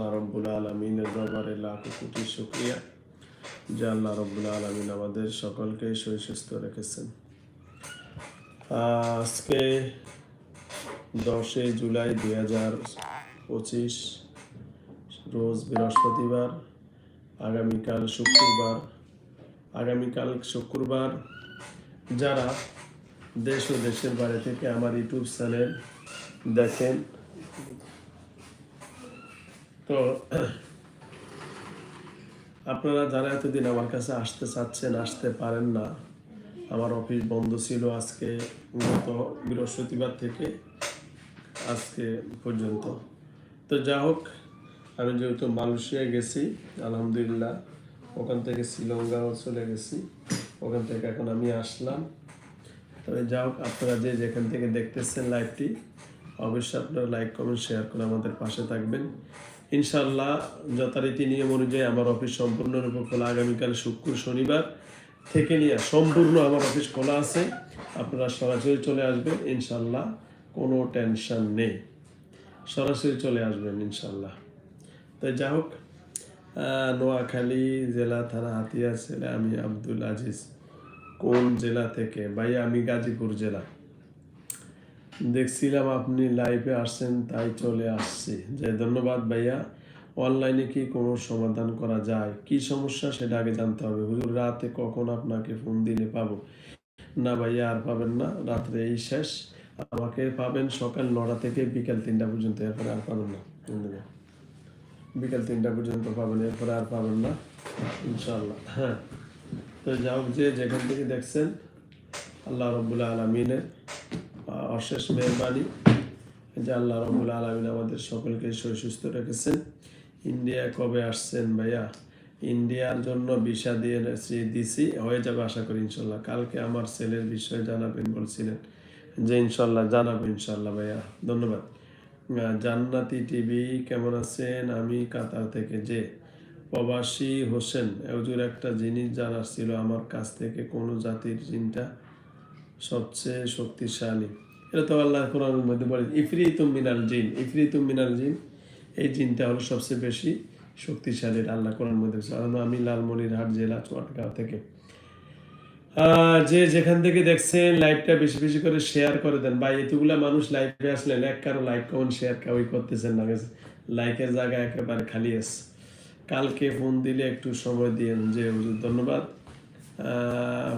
আল্লাহ রব্বুল আলমিনের দরবারে লাখ কোটি শুক্রিয়া, যে আল্লাহ রব্বুল আলমিন আমাদের সকলকে সুস্থ রেখেছেন। আজকে দশই জুলাই দুই হাজার পঁচিশ, রোজ বৃহস্পতিবার, আগামীকাল শুক্রবার। আগামীকাল শুক্রবার যারা দেশ ও দেশের বাইরে থেকে আমার ইউটিউব চ্যানেল দেখেন তো আপনারা যারা এতদিন আমার কাছে আসতে চাচ্ছেন, আসতে পারেন না। আমার অফিস বন্ধ ছিল আজকে, গত বৃহস্পতিবার থেকে আজকে পর্যন্ত। তো যা হোক, আমি যেহেতু মালয়েশিয়া গেছি, আলহামদুলিল্লাহ, ওখান থেকে শ্রীলঙ্কাও চলে গেছি, ওখান থেকে এখন আমি আসলাম। তবে যা হোক, আপনারা যে যেখান থেকে দেখতেছেন লাইভটি অবশ্যই আপনারা লাইক কমেন্ট শেয়ার করে আমাদের পাশে থাকবেন। ইনশাল্লাহ যথারীতি নিয়ম অনুযায়ী আমার অফিস সম্পূর্ণরূপে খোলা আগামীকাল শুক্র, শনিবার থেকে নিয়ে সম্পূর্ণ আমার অফিস খোলা আছে। আপনারা সরাসরি চলে আসবেন ইনশাল্লাহ কোনো টেনশন নেই। সরাসরি চলে আসবেন ইনশাল্লাহ তাই যা হোক নোয়াখালী জেলা থানা হাতিয়া ছেলে আমি আব্দুল আজিজ। কোন জেলা থেকে? ভাই আমি গাজীপুর জেলা। দেখছিলাম আপনি লাইভে আসছেন, তাই চলে আসছি। যে, ধন্যবাদ ভাইয়া। অনলাইনে কি কোনো সমাধান করা যায়? কি সমস্যা? সেটা আগে জানতে হবে। হুজুর, রাতে কখন আপনাকে ফোন দিলে পাবো? না ভাইয়া, আর পাবেন না। রাত্রে এই শেষ। আমাকে পাবেন সকাল নটা থেকে বিকাল তিনটা পর্যন্ত। এরপরে আর পাবেন না। বিকাল তিনটা পর্যন্ত পাবেন। এরপরে আর পাবেন না। ইনশাল্লাহ হ্যাঁ। তো যাও যে, যেখান থেকে দেখছেন, আল্লাহ রব্বুল আলমিনের অশেষ মেহরবানি। যে আল্লাহ রব্বুল আলমিন আমাদের সকলকে সুস্থ রেখেছেন। ইন্ডিয়া কবে আসছেন ভাইয়া? ইন্ডিয়ার জন্য ভিসা দিয়ে দিছি, হয়ে যাবে আশা করি ইনশাল্লাহ। কালকে আমার ছেলের বিষয়ে জানাবেন বলছিলেন। যে ইনশাল্লাহ জানাব ইনশাল্লাহ ভাইয়া। ধন্যবাদ। জান্নাতি টিভি কেমন আছেন? আমি কাতার থেকে যে প্রবাসী হোসেন, হুজুর একটা জিনিস জানার ছিল। আমার কাছ থেকে কোনো জাতির জিনটা সবচেয়ে শক্তিশালী। এটা তো আল্লাহ কোরআনের মধ্যে বলে ইফরিতুম মিনাল জিন, ইফরিতুম মিনাল জিন, এই জিনটা হলো সবচেয়ে বেশি শক্তিশালী আল্লাহ কোরআন মধ্যে আমি লালমনিরহাট জেলা চুয়াটগাঁও থেকে। যে যেখান থেকে দেখছেন লাইভটা বেশি বেশি করে শেয়ার করে দেন। বা এতগুলা মানুষ লাইভে আসলেন এক কারও লাইক কমেন্ট শেয়ার কেউই করতেছেন না লাইকের জায়গা একেবারে খালি আছে। কালকে ফোন দিলে একটু সময় দিয়েন যে হুজুর, ধন্যবাদ।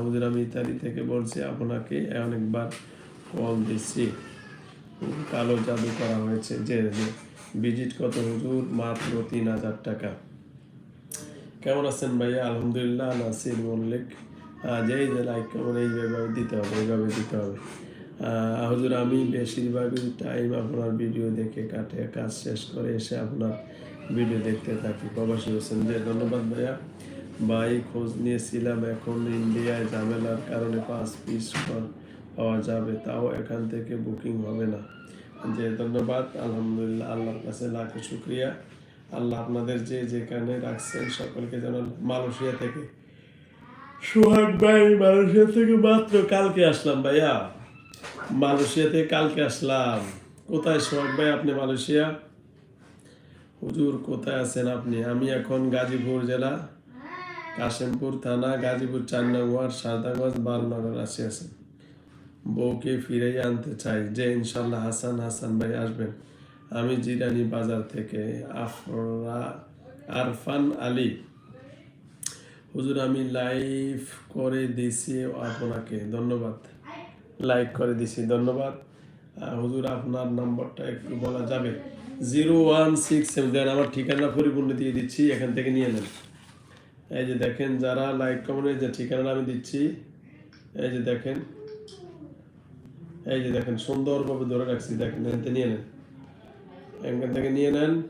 হুজুর, আমি ইত্যাদি থেকে বলছি, আপনাকে অনেকবার কল দিচ্ছি। কালো জাদু করা হয়েছে যে ভিজিট কত হুজুর মাত্র তিন হাজার টাকা। কেমন আছেন ভাইয়া? আলহামদুলিল্লাহ, নাসির মল্লিক। যেই যে লাইক কেমন এইভাবে দিতে হবে, এইভাবে দিতে হবে। হুজুর, আমি বেশিরভাগই টাইম আপনার ভিডিও দেখে কাটে, কাজ শেষ করে এসে আপনার ভিডিও দেখতে থাকি। প্রবাসী হোসেন যে, ধন্যবাদ ভাইয়া। ভাই খোঁজ নিয়েছিলাম, এখন ইন্ডিয়ায় ঝামেলার কারণে পাঁচ পিস পাওয়া যাবে, তাও এখান থেকে বুকিং হবে না। যে ধন্যবাদ, আলহামদুলিল্লাহ, আল্লাহর কাছে লাখো শুক্রিয়া। আল্লাহ আপনাদের যে যেখানে রাখছেন সকলকে যেন মালয়েশিয়া থেকে, সোহাগ ভাই, মালয়েশিয়া থেকে মাত্র কালকে আসলাম ভাইয়া। মালয়েশিয়া থেকে কালকে আসলাম। কোথায় সোহাগ ভাই, আপনি মালয়েশিয়া? হুজুর, কোথায় আছেন আপনি? আমি এখন গাজীপুর জেলা, কাশিমপুর থানা, গাজীপুর চার সারদাগঞ্জ বারনগর আসি আছেন বউকে ফিরেই আনতে চাই যে ইনশাল্লাহ হাসান হাসান ভাই আসবেন। আমি জিরানি বাজার থেকে আফরা, আরফান আলী। হুজুর, আমি লাইভ করে দিছি আপনাকে, ধন্যবাদ। লাইক করে দিছি, ধন্যবাদ। হুজুর, আপনার নাম্বারটা একটু বলা যাবে? Zero one six seven, then আমার ঠিকানা পরিপূর্ণ দিয়ে দিচ্ছি, এখান থেকে নিয়ে নেন। এই যে দেখেন, যারা লাইক কমেন্ট যে ঠিকানাটা আমি দিচ্ছি। এই যে দেখেন এই যে দেখেন, সুন্দরভাবে ধরে রাখছি, দেখেন থেকে নিয়ে নেন। এখান থেকে নিয়ে নেন।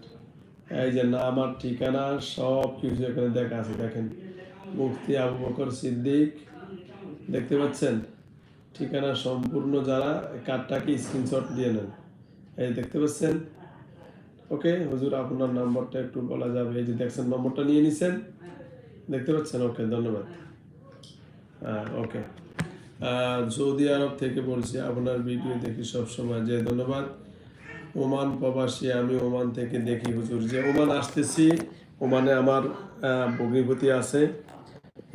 এই যে না আমার ঠিকানা, সব কিছু এখানে দেখা আছে। দেখেন, মুফতি আবু বকর সিদ্দিক, দেখতে পাচ্ছেন? ঠিকানা সম্পূর্ণ যারা, কার্ডটাকে স্ক্রিনশট দিয়ে নেন। এই দেখতে পাচ্ছেন? ওকে, হুজুর, আপনার নাম্বারটা একটু বলা যাবে। এই যে দেখছেন, নম্বরটা নিয়ে নিছেন? দেখতে পাচ্ছেন? ওকে, ধন্যবাদ। হ্যাঁ ওকে। সৌদি আরব থেকে বলছি আপনার ভিডিও দেখি সবসময়। যে ধন্যবাদ। ওমান প্রবাসী আমি ওমান থেকে দেখি হুজুর। যে ওমান আসতেছি ওমানে আমার আহ, ভগ্নিপতি আছে।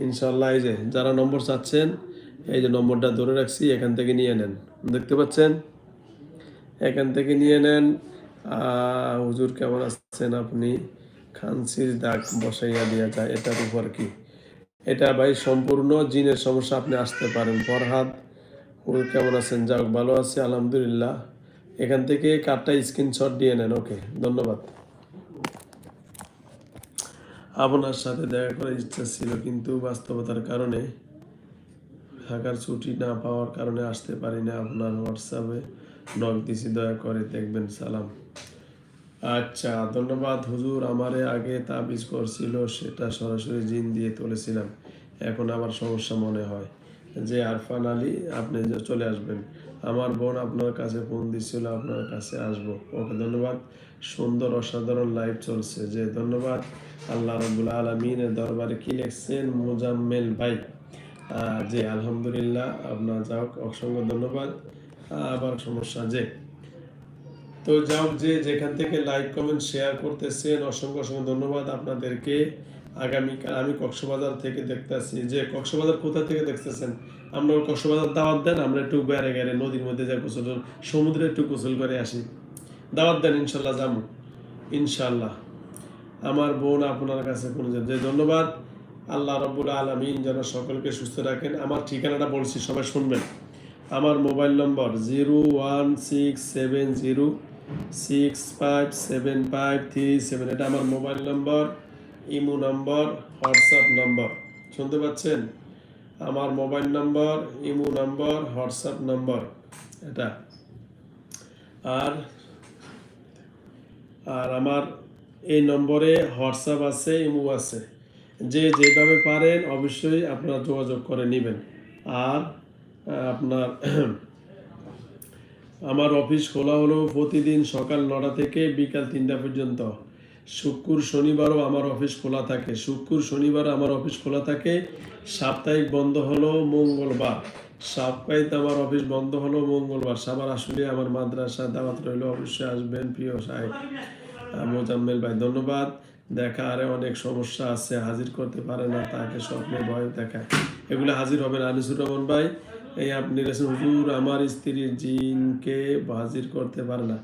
ইনশাল্লাহ এই যে যারা নম্বর চাচ্ছেন এই যে নম্বরটা ধরে রাখছি এখান থেকে নিয়ে নেন। দেখতে পাচ্ছেন? এখান থেকে নিয়ে নেন। হুজুর কেমন আছেন আপনি? খানসির দাগ বসাইয়া দেওয়া যায় এটার উপর কি? এটা ভাই সম্পূর্ণ জিনের সমস্যা, আপনি আসতে পারেন। ফরহাদ কেমন আছেন? যাক, ভালো আছে, আলহামদুলিল্লাহ। এখান থেকে কার্ডটা স্ক্রিনশট দিয়ে নেন, ওকে, ধন্যবাদ। আপনার সাথে দেখা করার ইচ্ছা ছিল, কিন্তু বাস্তবতার কারণে থাকার ছুটি না পাওয়ার কারণে আসতে পারি না। আপনার হোয়াটসঅ্যাপে নক দিছি, দয়া করে দেখবেন, সালাম। আচ্ছা ধন্যবাদ হুজুর। আমারে আগে তাবিজ করছিল, সেটা সরাসরি জিন দিয়ে তুলেছিলাম। এখন আবার সমস্যা মনে হয় যে, আরফান আলী, আপনি চলে আসবেন। আমার বোন আপনার কাছে ফোন দিছিল, আপনার কাছে আসব। ওকে ধন্যবাদ। সুন্দর, অসাধারণ লাইভ চলছে। যে, ধন্যবাদ। আল্লাহ রবুল আলমিনের দরবারে কি লিখছেন? মোজাম্মেল ভাই। জি, আলহামদুলিল্লাহ। আপনার যাও অসংখ্য ধন্যবাদ। আবার সমস্যা যে তো যাও যে যেখান থেকে লাইক কমেন্ট শেয়ার করতেছেন, অসংখ্য অসংখ্য ধন্যবাদ আপনাদেরকে। আগামীকাল আমি কক্সবাজার থেকে দেখতেছি। যে কক্সবাজার কোথা থেকে দেখতেছেন? আমরা কক্সবাজার দাওয়াত দেন, আমরা একটু বেড়ে গেড়ে নদীর মধ্যে যাই, গোসল সমুদ্রে একটু গোসল করে আসি। দাওয়াত দেন, ইনশাল্লাহ যাব। ইনশাল্লাহ। আমার বোন, আপনার কাছে কোনো যে ধন্যবাদ। আল্লাহ রব্বুল আলমিন যেন সকলকে সুস্থ রাখেন। আমার ঠিকানাটা বলছি, সবাই শুনবেন। আমার mobile number zero one six seven zero six five seven five three seven এটা আমার mobile number imo number WhatsApp number শুনতে পাচ্ছেন? আমার mobile number imo number WhatsApp number এটা। আর আর আমার এই নম্বরে হোয়াটসঅ্যাপ আছে ইমো আছে। যে যেভাবে পারেন অবশ্যই আপনারা যোগাযোগ করে নেবেন। আর, আপনার আমার অফিস খোলা হলো প্রতিদিন সকাল নটা থেকে বিকাল তিনটা পর্যন্ত। শুক্র, শনিবারও আমার অফিস খোলা থাকে। শুক্র, শনিবার আমার অফিস খোলা থাকে। সাপ্তাহিক বন্ধ হলো মঙ্গলবার। সাপ্তাহিক আমার অফিস বন্ধ হলো মঙ্গলবার। সাবার আসলে আমার মাদ্রাসা দাওয়াত রইল। অবশ্যই আসবেন প্রিয় সাহেব। মোজাম্মেল ভাই, ধন্যবাদ। দেখা আরে অনেক সমস্যা আছে। হাজির করতে পারে না, তাকে স্বপ্নে ভয় দেখায়। এগুলো হাজির হবে আনিসুর রহমান ভাই। এই আপনি হুজুর আমার স্ত্রীর জিনকে হাজির করতে পারে না।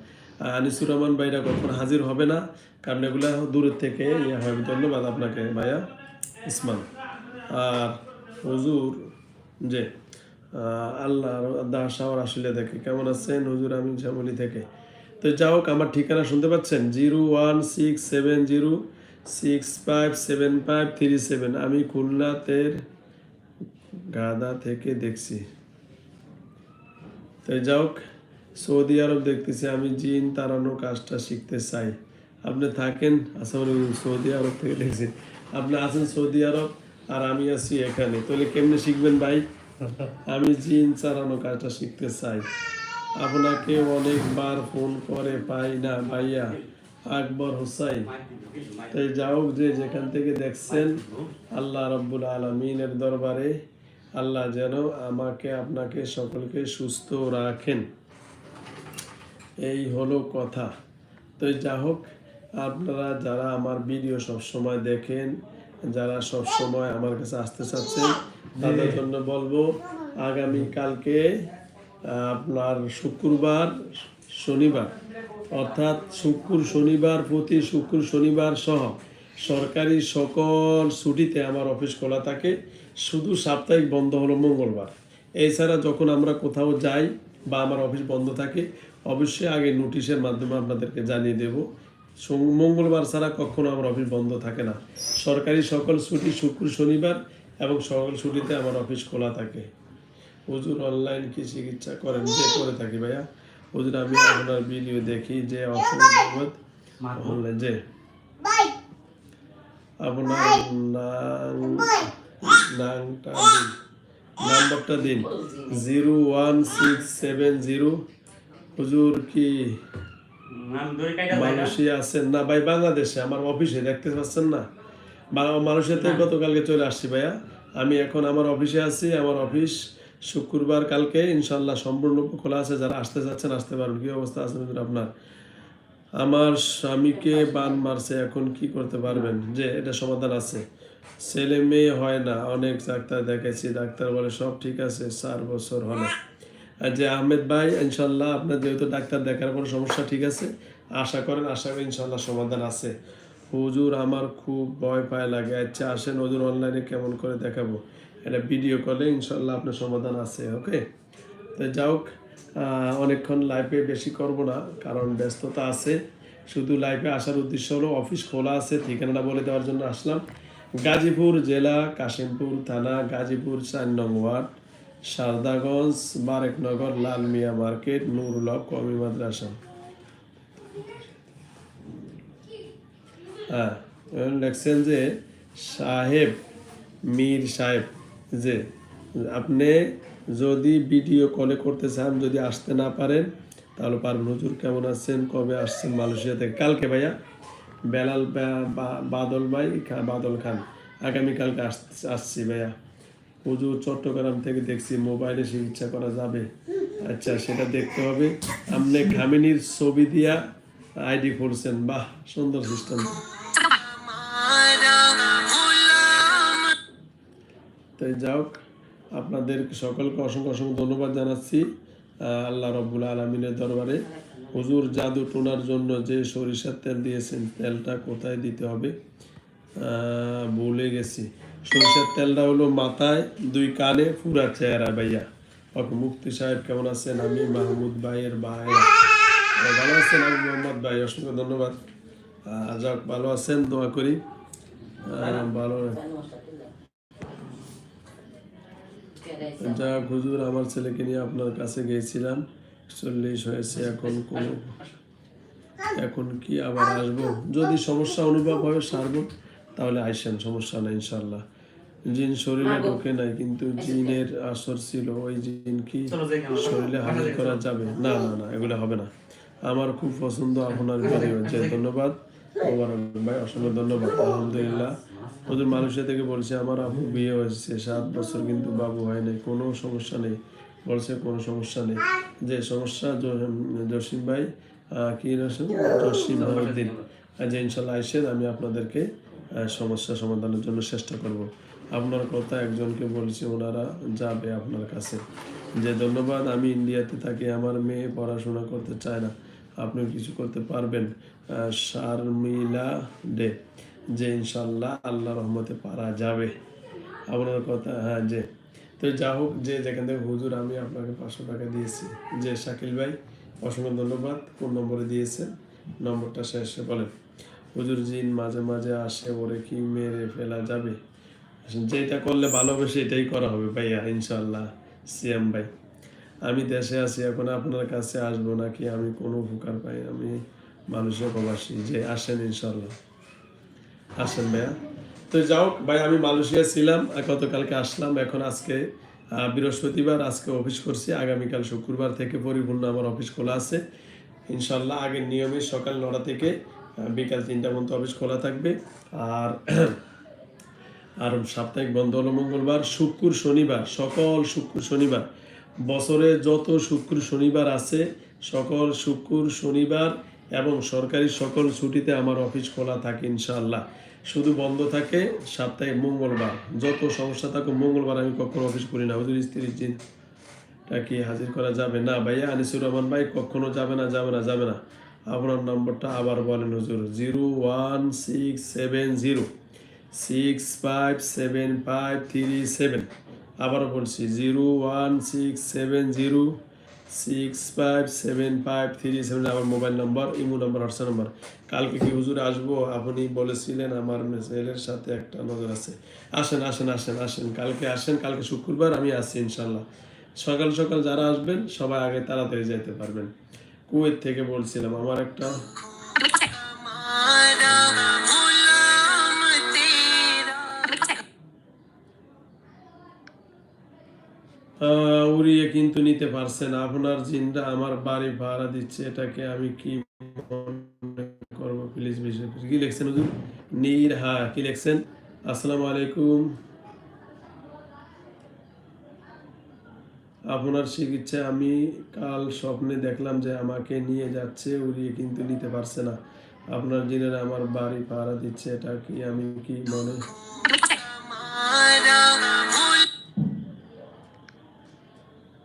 আনিসুর রহমান ভাইরা কখন হাজির হবে না? কারণ এগুলো দূরের থেকে ইয়ে হবে ধন্যবাদ আপনাকে ভাইয়া ইসমান আর হুজুর, যে আল্লাহ দাস শাহর আসলে দেখে কেমন আছেন? হুজুর আমি শ্যামলি থেকে। তো যাই হোক, আমার ঠিকানা শুনতে পাচ্ছেন? Zero one six seven zero six five seven five three seven. আমি খুলনাতের গাদা থেকে দেখছি। তাই যাই হোক সৌদি আরব দেখতেছি আমি, জিন তাড়ানোর কাজটা শিখতে চাই। আপনি থাকেন আসলে সৌদি আরব থেকে দেখছি। আপনি আছেন সৌদি আরব, আর আমি আছি এখানে। তাহলে কেমনে শিখবেন ভাই? আমি জিন চালানো কাজটা শিখতে চাই। আপনাকে অনেকবার ফোন করে পাই না ভাইয়া, আকবর হোসাইন। তাই যাও যে যেখান থেকে দেখছেন, আল্লাহ রব্বুল আলমিনের দরবারে আল্লাহ যেন আমাকে আপনাকে সকলকে সুস্থ রাখেন। এই হলো কথা। তো যা হোক আপনারা যারা আমার ভিডিও সব সময় দেখেন যারা সব সময় আমার কাছে আসতে চাচ্ছেন তাদের জন্য বলব আগামী কালকে আপনার শুক্রবার শনিবার অর্থাৎ শুক্র শনিবার প্রতি শুক্র শনিবার সহ সরকারি সকল ছুটিতে আমার অফিস খোলা থাকে। শুধু সাপ্তাহিক বন্ধ হলো মঙ্গলবার। এছাড়া যখন আমরা কোথাও যাই বা আমার অফিস বন্ধ থাকে অবশ্যই আগে নোটিশের মাধ্যমে আপনাদেরকে জানিয়ে দেব। মঙ্গলবার ছাড়া কখনো আমার অফিস বন্ধ থাকে না। সরকারি সকল ছুটি শুক্র শনিবার এবং সকল ছুটিতে আমার অফিস খোলা থাকে। হুজুর অনলাইন কি চিকিৎসা করেন? যে করে থাকি ভাইয়া। হুজুর আমি আপনার ভিডিও দেখি যে অনলাইন যে আপনার নাম নামটা দিন। নাম্বারটা দিন। Zero one six seven zero. হুজুর কি মালয়েশিয়া আছেন না? ভাই বাংলাদেশে আমার অফিসে দেখতে পাচ্ছেন না? গতকালকে চলে আসছি ভাইয়া। আমি এখন আমার অফিসে আছি। আমার অফিস শুক্রবার কালকে। ইনশাল্লাহ সম্পূর্ণ খোলা আছে। যারা আসতে চাচ্ছেন আসতে পারবেন। কি অবস্থা আছে আপনার? আমার স্বামীকে বান মারছে। এখন কি করতে পারবেন? যে এটা সমাধান আছে। ছেলে মেয়ে হয় না, অনেক ডাক্তার দেখেছি ডাক্তার বলে সব ঠিক আছে, চার বছর হলো আর যে আহমেদ ভাই, ইনশাল্লাহ আপনার যেহেতু ডাক্তার দেখার পর সমস্যা ঠিক আছে, আশা করেন, আশা করি ইনশাল্লাহ সমাধান আছে। হুজুর আমার খুব ভয় পায় লাগে আচ্ছা আসেন হুজুর অনলাইনে কেমন করে দেখাবো। এটা ভিডিও কলে ইনশাল্লাহ আপনার সমাধান আছে ওকে তো যাও অনেকক্ষণ লাইফে বেশি করব না, কারণ ব্যস্ততা আছে। শুধু লাইফে আসার উদ্দেশ্য হলো অফিস খোলা আছে, ঠিকানাটা বলে দেওয়ার জন্য আসলাম। গাজীপুর জেলা, কাশিমপুর থানা, গাজীপুর চার নং ওয়ার্ড শারদাগঞ্জ বারেকনগর, লাল মিয়া মার্কেট নুরুল হক কমি মাদ্রাসা। হ্যাঁ লেখছেন যে সাহেব, মীর সাহেব, যে আপনি যদি ভিডিও কলে করতে চান, যদি আসতে না পারেন, তাহলে পারবেন। হুজুর কেমন আছেন? কবে আসছেন? মালয়েশিয়া থেকে কালকে ভাইয়া। বেলাল বাদল ভাই বাদল খান। আগামীকালকে আস- আসছি ভাইয়া। হুজুর চট্টগ্রাম থেকে দেখছি মোবাইলে চিকিৎসা করা যাবে। আচ্ছা সেটা দেখতে হবে। আপনি ঘামিনীর ছবি দিয়া আইডি করছেন বাহ, সুন্দর সিস্টেম। তাই যাক আপনাদের সকলকে অসংখ্য অসংখ্য ধন্যবাদ জানাচ্ছি। আল্লাহ রব্বুল আলমিনের দরবারে। হুজুর জাদু টোনার জন্য যে সরিষার তেল দিয়েছেন, তেলটা কোথায় দিতে হবে? ভুলে গেছি। সরিষার তেলটা হলো মাথায়, দুই কানে পুরা চেহারা, ভাইয়া। ওকে মুক্তি সাহেব কেমন আছেন? আমি মাহমুদ ভাইয়ের ভাই। ভালো আছেন? আমি মোহাম্মদ ভাই, অসংখ্য ধন্যবাদ। যাক, ভালো আছেন? দোয়া করি। ভালো। যাক, হুজুর, আমার ছেলেকে নিয়ে আপনার কাছে গিয়েছিলাম। চল্লিশ হয়েছে এখন কোন এখন কি আবার আসব? যদি সমস্যা অনুভব হয় সারবো। তাহলে আইসেন সমস্যা নাই ইনশাল্লাহ জিন শরীরে ঢোকে নাই কিন্তু জিনের আসর ছিল ওই জিন কি শরীরে হাজির করা যাবে? না না না এগুলো হবে না। আমার খুব পছন্দ আপনার ভিডিও যে ধন্যবাদ। ভাই অসংখ্য ধন্যবাদ আলহামদুলিল্লাহ। ওদের মানুষের থেকে বলছে আমার আপু বিয়ে হয়েছে সাত বছর কিন্তু বাবু হয় নাই কোনো সমস্যা নেই। বলছে কোনো সমস্যা নেই। যে সমস্যা জসিম ভাই কি রয়েছেন জসিম উদ্দিন যে ইনশাল্লাহ আইসেন আমি আপনাদেরকে সমস্যা সমাধানের জন্য চেষ্টা করব। আপনার কথা একজনকে বলছি ওনারা যাবে আপনার কাছে। যে ধন্যবাদ আমি ইন্ডিয়াতে থাকি আমার মেয়ে পড়াশোনা করতে চায় না। আপনি কিছু করতে পারবেন শারমিলা ডে যে ইনশাল্লাহ আল্লাহ রহমতে পারা যাবে। আপনার কথা হ্যাঁ যে তো যা হোক, যে যেখান থেকে হুজুর, আমি আপনাকে পাঁচশো টাকা দিয়েছি। যে শাকিল ভাই, অসংখ্য ধন্যবাদ কোন নম্বরে দিয়েছেন, নম্বরটা শেষে বলেন। হুজুর জিন মাঝে মাঝে আসে, ওরে কি মেরে ফেলা যাবে? যেটা করলে ভালো হবে, সেটাই করা হবে ভাইয়া ইনশাল্লাহ সিএম ভাই। আমি দেশে আছি, এখন আপনার কাছে আসব নাকি? আমি কোনো উপকার পাই, আমি মানুষের প্রবাসী, যে আসেন ইনশাল্লাহ আসেন ভাইয়া। তো যাও, ভাই, আমি মালয়েশিয়া ছিলাম গতকালকে আসলাম। এখন আজকে বৃহস্পতিবার, আজকে অফিস করছি। আগামীকাল শুক্রবার থেকে পরিপূর্ণ আমার অফিস খোলা আছে। ইনশাল্লাহ আগের নিয়মে সকাল নটা থেকে বিকাল তিনটা পর্যন্ত অফিস খোলা থাকবে। আর আর সাপ্তাহিক বন্ধ হলো মঙ্গলবার, শুক্র, শনিবার, সকল শুক্র, শনিবার। বছরে যত শুক্র, শনিবার আছে, সকল শুক্র, শনিবার এবং সরকারি সকল ছুটিতে আমার অফিস খোলা থাকে ইনশাআল্লাহ। শুধু বন্ধ থাকে সাপ্তাহিক মঙ্গলবার। যত সমস্যা থাকে মঙ্গলবার আমি কখনো অফিস করি না। হুজুর স্ত্রীর জিন টা কি হাজির করা যাবে? না ভাইয়া, আনিসুর রহমান ভাই, কখনো যাবে না যাবে না যাবে না। আপনার নম্বরটা আবার বলেন হুজুর। Zero one six seven zero, six five seven five three seven. আবারও বলছি, zero one six seven zero six five seven five three seven আমার mobile number imo number WhatsApp number কালকে কি হুজুর আসব? আপনি বলেছিলেন আমার মেসেলের সাথে একটা নজর আছে। আসেন আসেন আসেন আসেন। কালকে আসেন, কালকে শুক্রবার আমি আসছি ইনশাল্লাহ সকাল সকাল যারা আসবেন, সবাই আগে তাড়াতাড়ি যেতে পারবেন। কুয়েত থেকে বলছিলাম, আমার একটা উড়িয়ে কিন্তু নিতে পারছেন। আপনার জিনটা আমার বাড়ি ভাড়া দিচ্ছে, এটাকে আমি কি করব? প্লিজ কি লিখছেন হুজুর? নীর হা কি লিখছেন? আসসালামু আলাইকুম। আপনার চিকিৎসায় আমি কাল স্বপ্নে দেখলাম যে আমাকে নিয়ে যাচ্ছে, উড়িয়ে কিন্তু নিতে পারছে না। আপনার জিনেরা আমার বাড়ি পাহারা দিচ্ছে, এটা কি আমি কি মনে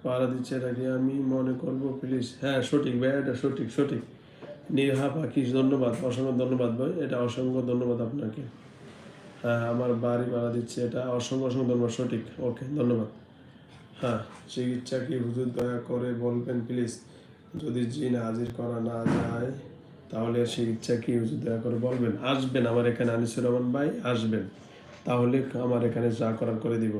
পাহারা দিচ্ছে এটা কি আমি মনে করব প্লিজ হ্যাঁ সঠিক ভাই, এটা সঠিক সঠিক। নিরহা পাখি ধন্যবাদ, অসংখ্য ধন্যবাদ ভাই, এটা অসংখ্য ধন্যবাদ আপনাকে। হ্যাঁ আমার বাড়ি ভাড়া দিচ্ছে, এটা অসংখ্য অসংখ্য ধন্যবাদ, সঠিক, ওকে, ধন্যবাদ। হ্যাঁ চিকিৎসা কি হুজুর দয়া করে বলবেন প্লিজ যদি জিন হাজির করা না যায়, তাহলে চিকিৎসা কি হুজুর দয়া করে বলবেন, আসবেন আমার এখানে আনিসুর রহমান ভাই, আসবেন। তাহলে আমার এখানে যা করার করে দিব।